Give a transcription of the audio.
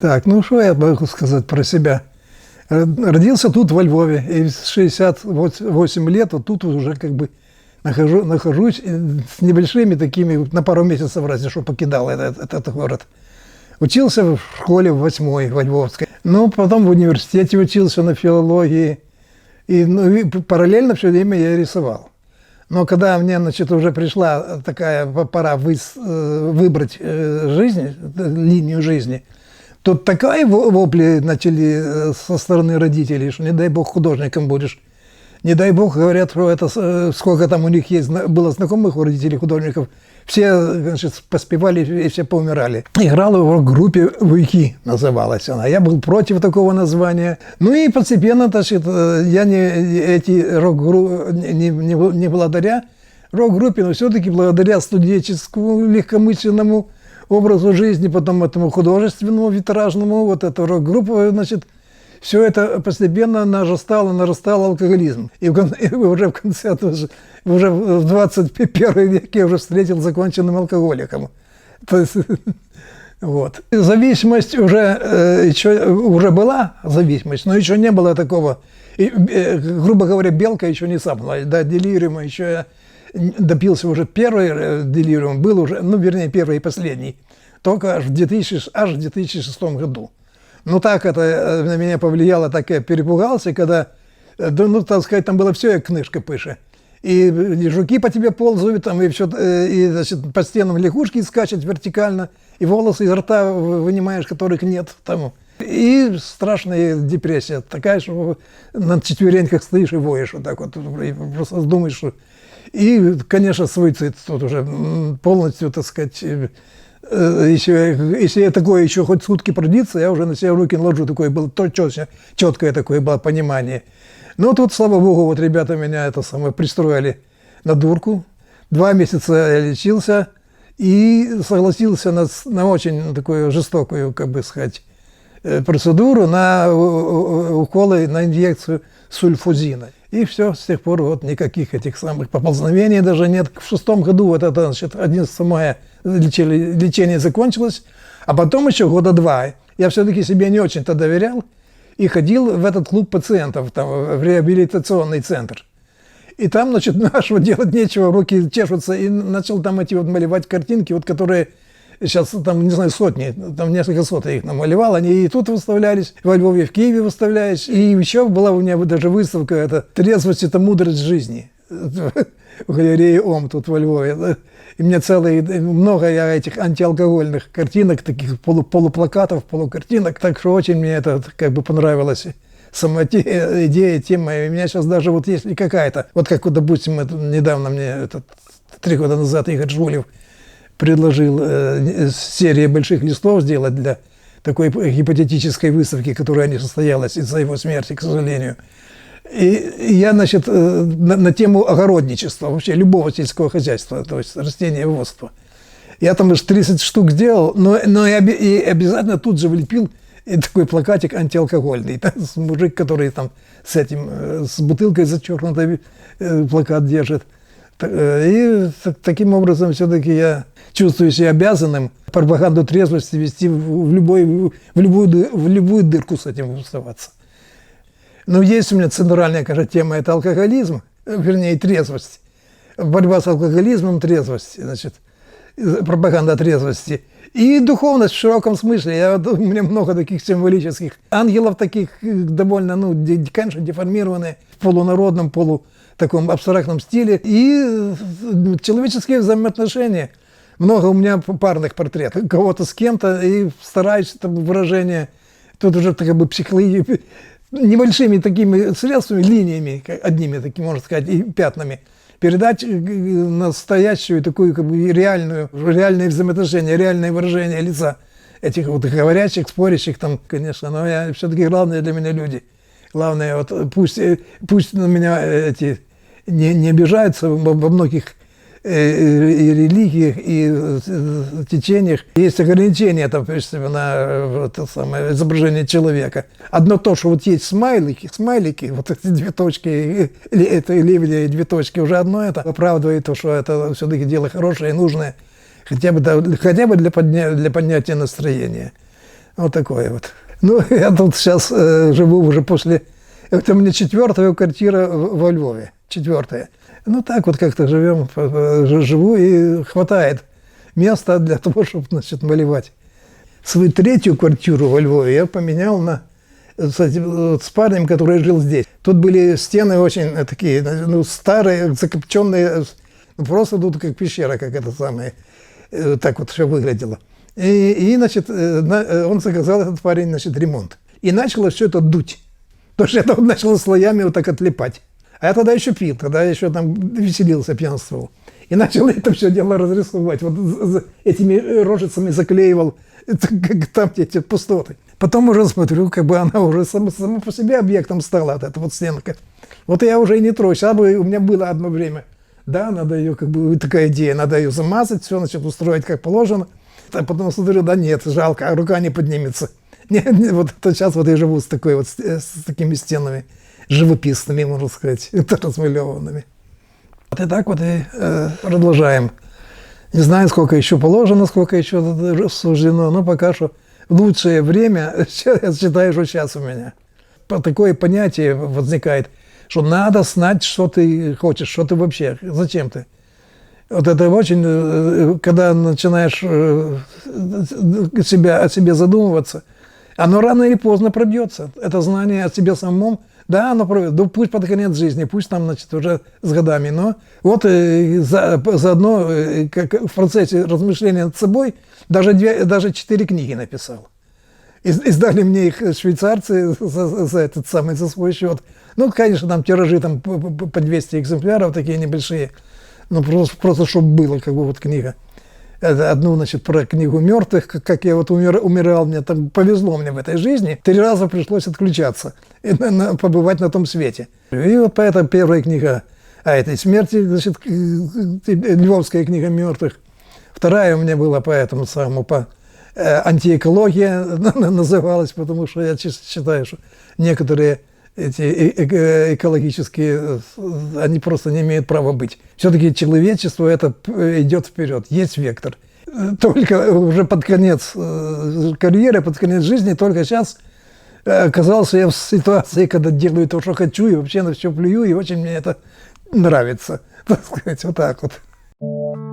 Так, ну что я могу сказать про себя? Родился тут, во Львове, и с 68 лет вот тут уже как бы нахожу, нахожусь с небольшими такими, на пару месяцев разве что покидал этот, этот город. Учился в школе в восьмой, во Львовской. Ну, потом в университете учился на филологии. И, ну, и параллельно все время я рисовал. Но когда мне, значит, уже пришла такая пора вы, э, выбрать э, жизнь, линию жизни, то такая вопли начали э, со стороны родителей, что не дай бог художником будешь. Не дай бог, говорят, что это сколько там у них есть, было знакомых у родителей художников, все значит, поспевали и все поумирали. Играла в группе «Вуйки» называлась она. Я был против такого названия. Ну и постепенно, значит, я не эти рок не, не, не благодаря рок-группе, но все-таки благодаря студенческому легкомысленному образу жизни, потом этому художественному витражному, вот эта рок-группа, значит, все это постепенно нарастало, нарастал алкоголизм. И, и уже в конце, уже в 21 веке я уже встретил законченным алкоголиком. То есть, вот. Зависимость уже, э, еще, уже была, зависимость, но еще не было такого, и, э, грубо говоря, белка еще не сапнула, да, делириума еще я допился уже первый э, делириум, был уже, ну, вернее, первый и последний, только аж в, 2000, аж в 2006 году. Ну, так это э, на меня повлияло, так я перепугался, когда, э, ну, так сказать, там было все, как книжка пыша. И, и жуки по тебе ползают, там, и, все, и значит, по стенам лягушки скачут вертикально, и волосы из рта вынимаешь, которых нет. Там. И страшная депрессия, такая, что на четвереньках стоишь и воешь вот так вот, и просто думаешь, что и, конечно, суицид тут уже полностью, так сказать, э, еще, если я такое еще хоть сутки продится, я уже на себя руки наложу, такое было то четкое, четкое такое было понимание. Но тут, слава богу, вот ребята меня это самое пристроили на дурку. Два месяца я лечился и согласился на, на очень такую жестокую, как бы сказать, э, процедуру на уколы, на инъекцию сульфузина. И все, с тех пор вот никаких этих самых поползновений даже нет. В шестом году вот это, значит, 11 мая лечили, лечение закончилось, а потом еще года два. Я все-таки себе не очень-то доверял и ходил в этот клуб пациентов, там, в реабилитационный центр. И там, значит, нашего делать нечего, руки чешутся, и начал там эти вот малевать картинки, вот которые сейчас там, не знаю, сотни, там несколько сот я их намалевал, они и тут выставлялись, во Львове, в Киеве выставлялись, и еще была у меня даже выставка, это «Трезвость – это мудрость жизни» в галерее ОМ тут во Львове. И мне целые, много я этих антиалкогольных картинок, таких полу, полуплакатов, полукартинок, так что очень мне это как бы понравилось сама идея, тема. И у меня сейчас даже вот есть какая-то, вот как, вот, допустим, это, недавно мне, этот, три года назад Игорь Жулев предложил э, серию больших листов сделать для такой гипотетической выставки, которая не состоялась из-за его смерти, к сожалению. И я, значит, э, на, на тему огородничества, вообще любого сельского хозяйства, то есть растениеводства. Я там уж 30 штук сделал, но, но и, и обязательно тут же влепил такой плакатик антиалкогольный. Там, мужик, который там с этим, э, с бутылкой зачеркнутой э, плакат держит. И таким образом все-таки я чувствую себя обязанным пропаганду трезвости вести в, любой, в, любую, в любую дырку с этим оставаться. Но есть у меня центральная, конечно, тема – это алкоголизм, вернее, трезвость. Борьба с алкоголизмом, трезвость, значит, пропаганда трезвости. И духовность в широком смысле. Я, у меня много таких символических ангелов таких довольно, ну, конечно, деформированные в полународном, полу таком абстрактном стиле. И человеческие взаимоотношения – много у меня парных портретов, кого-то с кем-то, и стараюсь там выражение, тут уже как бы психология, небольшими такими средствами, линиями, одними такими, можно сказать, и пятнами, передать э, настоящую такую как бы реальную, реальные взаимоотношения, реальное выражение лица этих вот говорящих, спорящих там, конечно, но я все-таки главное для меня люди. Главное, вот пусть, э, пусть на меня эти не, не обижаются во многих Э, и религиях, и э, течениях есть ограничения там, на это самое, изображение человека. Одно то, что вот есть смайлики, смайлики, вот эти две точки, это или две точки, уже одно это оправдывает то, что это все-таки дело хорошее и нужное, хотя бы, хотя бы для, подня, для поднятия настроения. Вот такое вот. Ну, я тут сейчас э, живу уже после... Это у меня четвертая квартира в- во Львове. Четвертая. Ну, так вот как-то живем, э, ж- живу и хватает места для того, чтобы, значит, малевать. Свою третью квартиру во Львове я поменял на с, э, с парнем, который жил здесь. Тут были стены очень э, такие, ну, старые, закопченные, ну, просто тут как пещера, как это самое. Э, Так вот все выглядело. И, и, значит, э, на- э, он заказал этот парень, значит, ремонт. И начало все это дуть. Потому что это вот начало слоями вот так отлипать. А я тогда еще пил, тогда еще там веселился, пьянствовал. И начал это все дело разрисовывать. Вот этими э, рожицами заклеивал как там эти пустоты. Потом уже смотрю, как бы она уже сама, сама по себе объектом стала, вот эта вот стенка. Вот я уже и не троюсь. А бы у меня было одно время. Да, надо ее, как бы, такая идея, надо ее замазать, все, значит, устроить как положено. А потом смотрю, да нет, жалко, а рука не поднимется. Не, не, вот это сейчас вот я живу с такой вот, э, с такими стенами живописными, можно сказать, размалеванными. Вот и так вот и э, продолжаем. Не знаю, сколько еще положено, сколько еще суждено, но пока что лучшее время, я считаю, что сейчас у меня. Такое понятие возникает, что надо знать, что ты хочешь, что ты вообще, зачем ты. Вот это очень, э, когда начинаешь э, себя, о себе задумываться, оно рано или поздно пробьется. Это знание о себе самом, да, оно пробьется. Да пусть под конец жизни, пусть там, значит, уже с годами. Но вот э, за, заодно, э, как в процессе размышления над собой, даже, две, даже четыре книги написал. Из- Издали мне их швейцарцы за, за этот самый, за свой счет. Ну, конечно, там тиражи там по 200 экземпляров, такие небольшие. Ну, просто, просто чтобы было, как бы, вот книга. Это одну, значит, про книгу мертвых, как, я вот умер- умирал, мне там повезло мне в этой жизни. Три раза пришлось отключаться, и на- на- побывать на том свете. И вот поэтому первая книга о этой смерти, значит, к- Львовская книга мертвых. Вторая у меня была по этому самому, по э, антиэкология называлась, потому что я чис- считаю, что некоторые эти э- э- экологические, э, они просто не имеют права быть. Все-таки человечество это идет вперед, есть вектор. Только уже под конец карьеры, под конец жизни, только сейчас оказался я в ситуации, когда делаю то, что хочу, и вообще на все плюю, и очень мне это нравится, так сказать, вот так вот.